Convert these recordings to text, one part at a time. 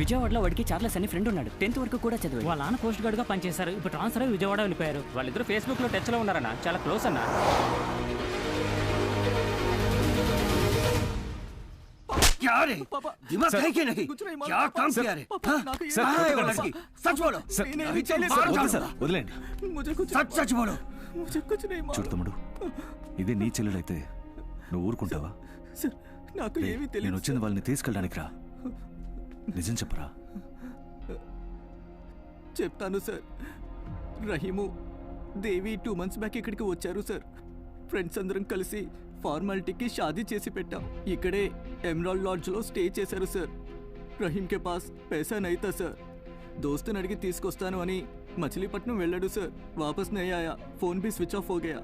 విజయవాడలో వాడికి చార్లెస్ అని ఫ్రెండ్ ఉన్నాడు టెన్త్ వరకు కూడా చదివాడు వాళ్ళ నాన్న కోస్ట్ గార్డ్ గా పనిచేశారు ఇప్పుడు ట్రాన్స్ఫర్ అయ్యి విజయవాడ వెళ్ళిపోయారు వాళ్ళిద్దరు ఫేస్బుక్ లో టచ్ లో ఉన్నారన్న చాలా క్లోజ్ అన్న क्या रे दिमाग है कि नहीं क्या काम किया रे हाँ? कहाँ है वो लड़की सच बोलो नहीं तो मार వద్దు डालूंगा। సార్ వదిలేండి सच सच बोलो చూడు తమ్ముడు ఇదే నీ చెల్లెలైతే నువ్వు ఊరుకుంటావా నాకు రేయ్, ఏమీ నేను తెలియదు వచ్చింది వాళ్ళని తీసుకెళ్ళడానికి రా నిజం చెప్పరా? చెప్తాను sir. Rahimu Devi two months back ఇక్కడికి వచ్చారు సార్. ఫ్రెండ్స్ అందరం కలిసి ఫార్మాలిటీకి షాదీ చేసి పెట్టాం. ఇక్కడే ఎమరాల్డ్ లాడ్జ్లో స్టే చేశారు సార్. రహీంకే పాస్ పైసా నైతా సార్. దోస్తుని అడిగి తీసుకొస్తాను అని మచిలీపట్నం వెళ్ళాడు సార్. వాపస్ నయ్యాయా? ఆయా ఫోన్ బి స్విచ్ ఆఫ్ హో గయా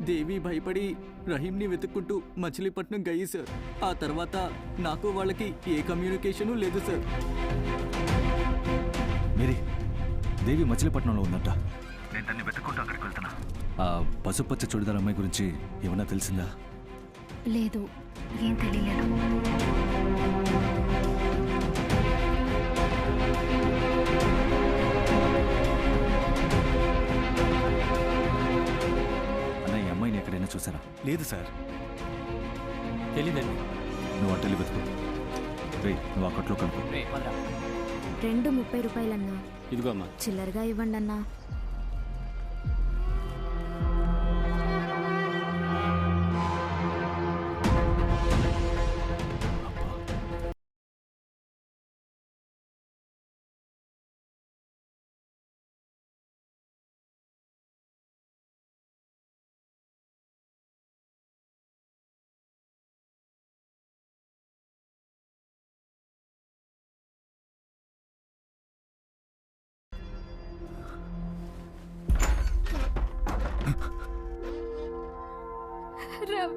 దేవి భయపడి రహీంని వెతుక్కుంటూ మచిలీపట్నం గయి సార్. ఆ తర్వాత నాకు వాళ్ళకి ఏ కమ్యూనికేషను లేదు సార్. మేరీ దేవి మచిలీపట్నంలో ఉందంట. నేను దాన్ని వెతుక్కుంటూ అక్కడికి వెళ్తున్నా. ఆ పసుపచ్చ చుడిదార్ అమ్మాయి గురించి ఏమన్నా తెలిసిందా? లేదు ఏం తెలియలేదు. చూసారా లేదు సార్. తెలీదండి. నువ్వు అట్టెళ్ళి వెతుకు. రే నువ్వు అక్కట్లో కనుక్కో. రెండు ముప్పై రూపాయలన్నా. ఇదిగో అమ్మా. చిల్లరగా ఇవ్వండి అన్నా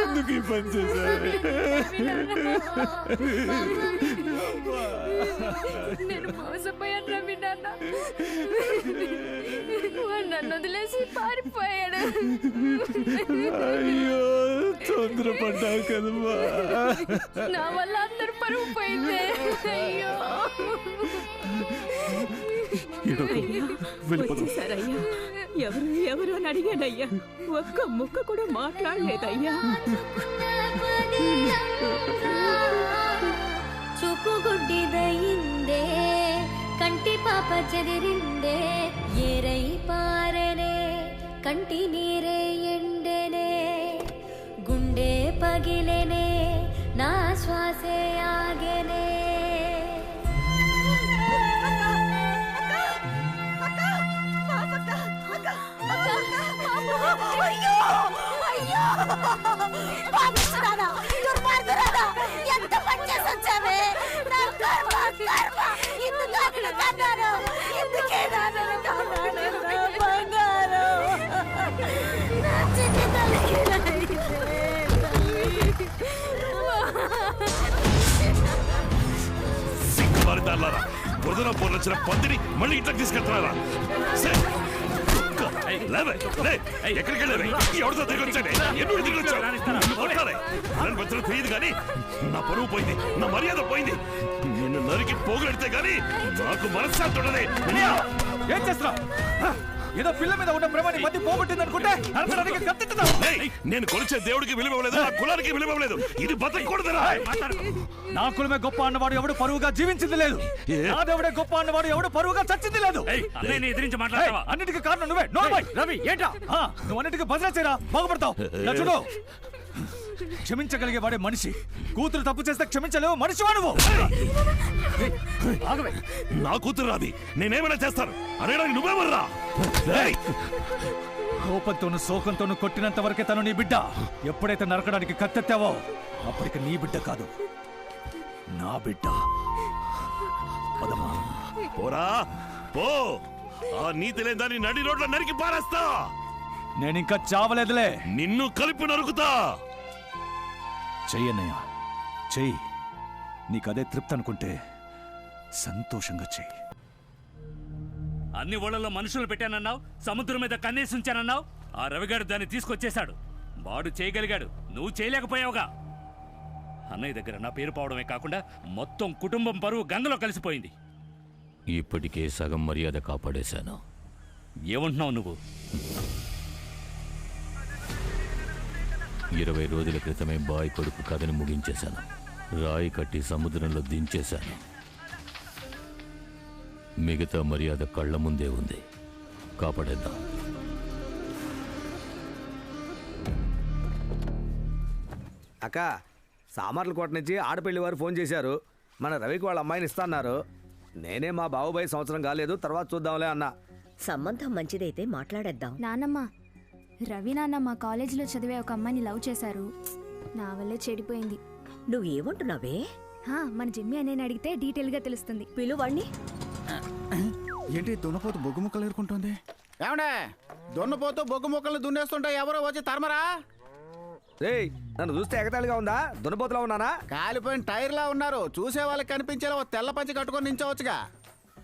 ఎందుకు ఈ పని చేశారు? నేను మోసపోయాను రవి నాన్న. వాడు నన్ను వదిలేసి పారిపోయాడు. అయ్యో తొందరపడ్డావు కదమ్మా. నా వల్ల అందరు పరువు పోయింది. అయ్యో. వచ్చేసారయ్యా. ఎవరు ఎవరు అని అడిగానయ్యా ఒక్క ముక్క కూడా మాట్లాడలేదయ్యా. చూపు గుడ్డిదయిందే కంటి పాప చెదిరిందే ఏరై పారనే కంటి నీరే ఎండెనే గుండె పగిలెనే అయ్యో! అయ్యో! పాపిస్తున్నానా ఎంత పని చేసి వచ్చావే? నా కర్మ కర్మ. ఇందుకు అక్కడ కన్నాను. ఎందుకే నాన్నను బంగారం నా తల్లికి సిగ్గుమారి పందిని మళ్ళీ ఇంట్లోకి తీసుకెళ్తున్నారా? లేవే, లే. ఎక్కడికి వెళ్ళావే? ఎవరితో తిరిగి వచ్చానే? ఎన్నో తిరిగి వచ్చావు? నన్ను బచ్చలు తెలియదు కానీ నా పరువు పోయింది నా మర్యాద పోయింది నిన్ను నరికి పోగులెడితే కానీ నాకు మనశ్శాంతి తొడలే ఏం చేస్తున్నావు ఏదో పిల్ల మీద ఉన్న ప్రేమని మధ్య పోగొట్టింది అనుకుంటే నేను కొలిచే దేవుడికి విలువ ఇవ్వలేదు నా కులానికి విలువ ఇవ్వలేదు. ఇది బతకూడదురా. నా కులమే గొప్ప అన్నవాడు ఎవడు పరువుగా జీవించింది లేదు? నా దేవుడే గొప్ప అన్నవాడు ఎవడు పరువుగా చచ్చింది లేదు. అన్నయ్య ఎదిరించి మాట్లాడతావా? అన్నిటికీ కారణం నువ్వే. నోర్మై రవి ఏంటా ఆ, నువ్వు అన్నిటికీ భద్ర చేయరా? బాగుపడతావు. ఇలా చూడు క్షమించగలిగే వాడే మనిషి. కూతురు తప్పు చేస్తే క్షమించలేవు. మనిషి వాడువు ఆగవే. నా కూతురు రాది. నేనేమైనా చేస్తాను? అనడానికి నువ్వేమర్రా కోపంతోను శోకంతోను కొట్టినంత వరకే తను నీ బిడ్డ. ఎప్పుడైతే నరకడానికి కత్తెత్తావో అప్పటికి నీ బిడ్డ కాదు. నా బిడ్డ. పదమా? పోరా. పో. ఆ నీతి దాన్ని నడి రోడ్ల నరికి పారేస్తా. నేను ఇంకా చావలేదులే. నిన్ను కలిపి నరుకుతా. చెయ్యన్నయ్య. చెయ్యి. నీకదే తృప్తి అనుకుంటే సంతోషంగా చెయ్యి. అన్ని ఊళ్ళలో మనుషులు పెట్టానన్నావు సముద్రం మీద కన్నేసి ఉంచానన్నావు ఆ రవిగాడు దాన్ని తీసుకొచ్చేశాడు. వాడు చేయగలిగాడు. నువ్వు చేయలేకపోయావుగా. అన్నయ్య దగ్గర నా పేరు పోవడమే కాకుండా మొత్తం కుటుంబం పరువు గంగలో కలిసిపోయింది. ఇప్పటికే సగం మర్యాద కాపాడేశాను. ఏమంటున్నావు నువ్వు? ఇరవై రోజుల క్రితమే బాయ్ కొడుకు కథను ముగించేశాను. రాయి కట్టి సముద్రంలో దించేశాను. మిగతా మర్యాద కళ్ళ ముందే ఉంది. కాపాడేద్దాం. అక్క సామర్లకోట నుంచి ఆడపల్లి వారు ఫోన్ చేశారు. మన రవికి వాళ్ళ అమ్మాయిని ఇస్తాన్నారు. నేనే మా బాబుబాయి సంవత్సరం కాలేదు తర్వాత చూద్దాంలే అన్నా. సంబంధం మంచిదైతే మాట్లాడేద్దాం. నానమ్మ రవి నాన్న మా కాలేజీలో చదివే ఒక అమ్మాయిని లవ్ చేశారు. నా వల్లే చెడిపోయింది. నువ్వేమంటున్నావే? హా, మన జిమ్మి అని అడిగితే డీటెయిల్గా తెలుస్తుంది. పిలువాణ్ణి ఏంటి దున్నపోతు బొగ్గు ముక్కలు ఏరుకుంటుంది? ఏమండే? దున్నపోతు బొగ్గు ముక్కలు దున్నేస్తుంటే ఎవరో వచ్చి తరమరా? రేయ్ నన్ను చూస్తే ఎగతాళిగా ఉందా? దున్నపోతులా ఉన్నానా? కాలిపోయిన టైర్లా ఉన్నారు. చూసే వాళ్ళకి కనిపించేలా ఓ తెల్ల పంచి కట్టుకొని నించవచ్చుగా.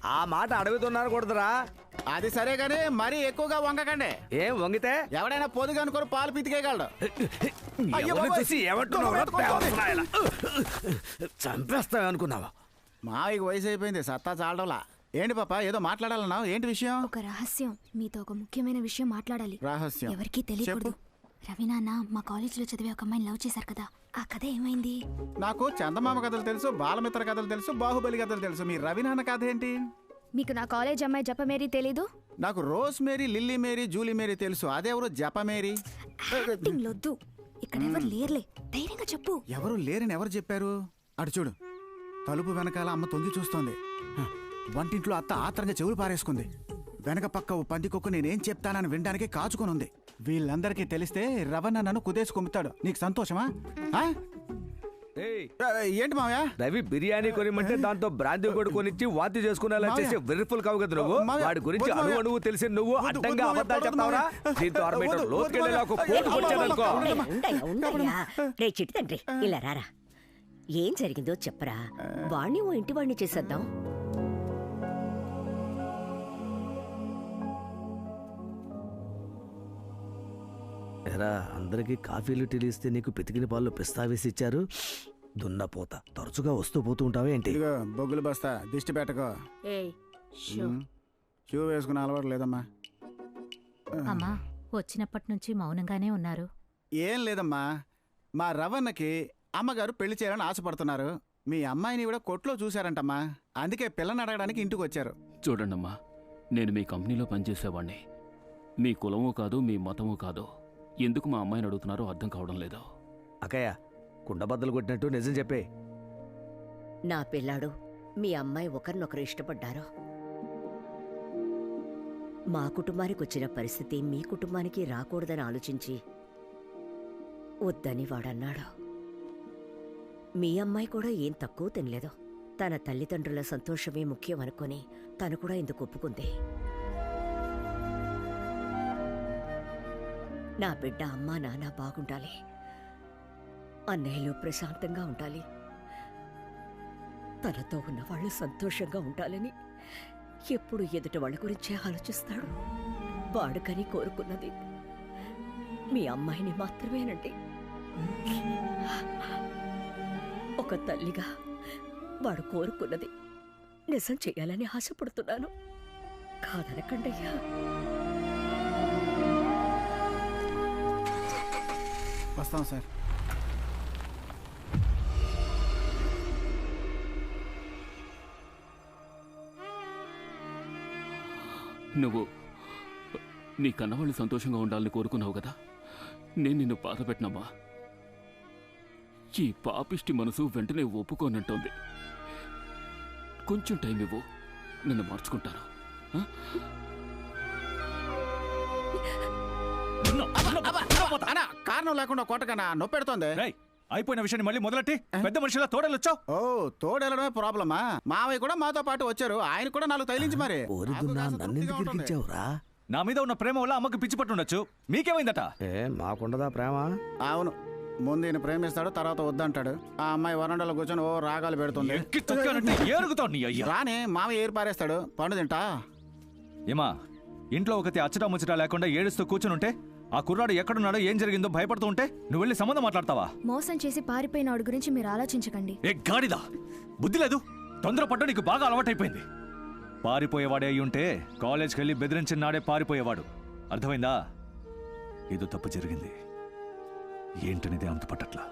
ఆ మాట అడుగుతున్నారు కూడదురా అది సరే గానీ మరీ ఎక్కువగా వంగకండి. ఏం వంగితే? ఎవడైనా పొదుగు అనుకుని పాలు పితికేయగలడు. అయ్యో ఎవరిని బాబోయ్. చూసి ఏమంటున్నావురా? దున్నపోతు పేవసనాయలా. చంపేస్తావు అనుకున్నావా? మావికి వయసు అయిపోయింది సత్తా చాలడంలా. ఏంటి పాప ఏదో మాట్లాడాలన్నావు? ఏంటి విషయం? ఒక రహస్యం. మీతో ఒక ముఖ్యమైన విషయం మాట్లాడాలి. రహస్యం. ఎవరికీ తెలియకూడదు. రవి నాన్న మా కాలేజీలో చదివే ఒక అమ్మాయిని లవ్ చేశారు కదా. ఆ కథ ఏమైంది? నాకు చందమామ కథలు తెలుసు బాలమిత్ర కథలు తెలుసు బాహుబలి కథలు తెలుసు. మీ రవినాన్న కథ ఏంటి? మీకు నా కాలేజ్ అమ్మాయి జపమేరీ తెలీదు? నాకు rose Mary lily Mary Julie Mary తెలుసు. అదెవరు? జప మేరీ యాక్టింగ్ లొద్దు. ఇక్కడ ఎవరు లేరులే. ధైర్యంగా చెప్పు. ఎవరు లేరని ఎవరు చెప్పారు? అటు చూడు. తలుపు వెనకాల అమ్మ తొంగి చూస్తోంది. వంటింట్లో అత్త ఆత్రంగా చెవులు పారేసుకుంది. వెనక పక్క ఓ పందికొక్కు నేనేం చెప్తానని వినడానికి కాచుకొని ఉంది. వీళ్ళందరికీ తెలిస్తే రవణ నన్ను కుదేసి కొమ్ముతాడు. నీకు సంతోషమా? ఏంటి మావయ్య? రవి బిర్యానీ కొనిమంటే దాంతో బ్రాంతి కూడా కొనిచ్చి వాంతి చేసుకునేలా. చేసే వెర్రిఫుల్ కావు కదా నువ్వు? వాడి గురించి అణువు మావయ్య. అణువు తెలిసి నువ్వు అడ్డంగా అబద్ధాలు చెప్తావురా? దీంతో లోతుకెళ్ళేలా ఒక పోటు. రే చిట్టి తండ్రి ఇలా రారా. ఏం జరిగిందో చెప్పరా. వాణ్ణి ఓ ఇంటి వాణ్ణి చేసేద్దాం. ఎరా అందరికి కాఫీలు టీలు ఇస్తే నీకు పితికిన పాలు పిస్తా వేసి ఇచ్చారు. దున్నపోత తరచుగా వస్తూ పోతూ ఉంటావే ఏంటి? ఇదిగో బొగ్గులు బస్తా దిష్టి పెట్టకో. ఏయ్ ఉమ్, షూ వేసుకునే అలవాటు లేదమ్మా. అమ్మా వచ్చినప్పటి నుంచి మౌనంగానే ఉన్నారు. ఏం లేదమ్మా. మా రవణకి అమ్మగారు పెళ్ళి చేయాలని ఆశపడుతున్నారు. మీ అమ్మాయిని కూడా కొట్లో చూశారంటమ్మా. అందుకే పిల్లని అడగడానికి ఇంటికి వచ్చారు. చూడండమ్మా నేను మీ కంపెనీలో పనిచేసేవాణ్ణి. మీ కులము కాదు మీ మతము కాదు. ఎందుకు మా అమ్మాయిని అడుగుతున్నారో అర్థం కావడం లేదు. అక్కయ్య కుండబద్దలు కొట్టినట్టు నిజం చెప్పే. నా పిల్లాడు మీ అమ్మాయి ఒకరినొకరు ఇష్టపడ్డారు? మా కుటుంబానికి వచ్చిన పరిస్థితి మీ కుటుంబానికి రాకూడదని ఆలోచించి వద్దని వాడన్నాడు. మీ అమ్మాయి కూడా ఏం తక్కువ తినలేదు. తన తల్లిదండ్రుల సంతోషమే ముఖ్యం అనుకొని తను కూడా ఇందుకు ఒప్పుకుంది. నా బిడ్డ అమ్మా నాన్న బాగుండాలి. అన్నయ్యలు ప్రశాంతంగా ఉండాలి. తనతో ఉన్న వాళ్ళు సంతోషంగా ఉండాలని ఎప్పుడు ఎదుటి వాళ్ళ గురించే ఆలోచిస్తాడు. వాడుకని కోరుకున్నది మీ అమ్మాయిని మాత్రమేనండి. ఒక తల్లిగా వాడు కోరుకున్నది నిజం చేయాలని ఆశపడుతున్నాను. కాదనకండయ్యా. వస్తాం సార్. నువ్వు నీ కన్నవాళ్ళు సంతోషంగా ఉండాలని కోరుకున్నావు కదా? నేను నిన్ను బాధ పెట్టినమ్మా ఈ పాపిష్టి మనసు వెంటనే ఒప్పుకోనంటోంది. కొంచెం టైం ఇవ్వు నిన్ను మార్చుకుంటాను. కారణం లేకుండా కొట్టకనా నొప్పెడుతోంది. రేయ్ అయిపోయిన విషయాన్ని మళ్ళీ మొదలెట్టి పెద్ద మనిషిలా తోడెళ్ళొచ్చావు? ఓ తోడెళ్ళడమే ప్రాబ్లమా? మావయ్య కూడా మాతో పాటు వచ్చారు. ఆయన కూడా నాలుగు తైలించి మరి. నా మీద ఉన్న ప్రేమ వల్ల అమ్మకి పిచ్చి పట్టుండొచ్చు. మీకేమైందట? ఏ మాకుండదా ప్రేమ? అవును. ముందు ఈయన ప్రేమిస్తాడు తర్వాత వద్దంటాడు. ఆ అమ్మాయి వరండాలో కూర్చొని ఓ రాగాలు పెడుతుంది. ఎక్కి తొక్కానంటే ఏరుగుతావు నీ అయ్యా. రాని ఏరు పారేస్తాడు పండు తింటా? ఏమా ఇంట్లో ఒకటి అచ్చటా ముచ్చటా లేకుండా ఏడుస్తూ కూర్చుని ఉంటే ఆ కుర్రాడు ఎక్కడున్నాడో ఏం జరిగిందో భయపడుతూ ఉంటే నువ్వు వెళ్ళి సంబంధం మాట్లాడతావా? మోసం చేసి పారిపోయిన వాడి గురించి మీరు ఆలోచించకండి. ఏ గాడిదా! బుద్ధి లేదు. తొందరపడ్డ నీకు బాగా అలవాటైపోయింది. పారిపోయేవాడే అయి ఉంటే కాలేజ్కి వెళ్ళి బెదిరించిన నాడే పారిపోయేవాడు. అర్థమైందా? ఏదో తప్పు జరిగింది. ఏంటనేది అంత పట్టట్లా